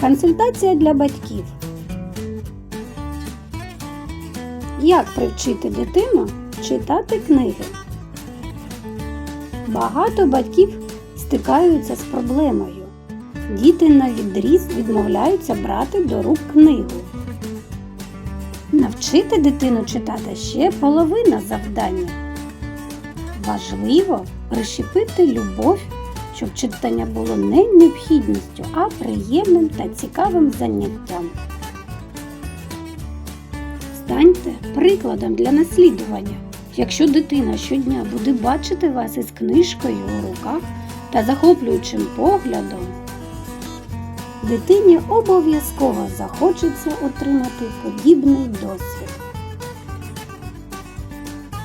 Консультація для батьків. Як привчити дитину читати книги? Багато батьків стикаються з проблемою. Діти на відріз відмовляються брати до рук книгу. Навчити дитину читати ще половина завдання. Важливо прищепити любов, щоб читання було не необхідністю, а приємним та цікавим заняттям. Станьте прикладом для наслідування. Якщо дитина щодня буде бачити вас із книжкою у руках та захоплюючим поглядом, дитині обов'язково захочеться отримати подібний досвід.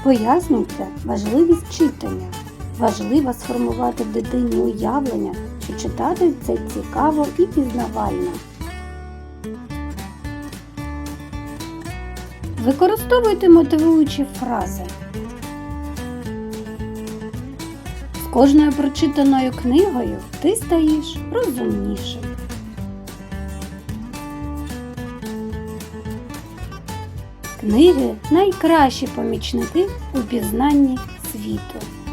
Пояснюйте важливість читання. Важливо сформувати в дитині уявлення, що читати це цікаво і пізнавально. Використовуйте мотивуючі фрази. З кожною прочитаною книгою ти стаєш розумнішим. Книги найкращі помічники у пізнанні світу.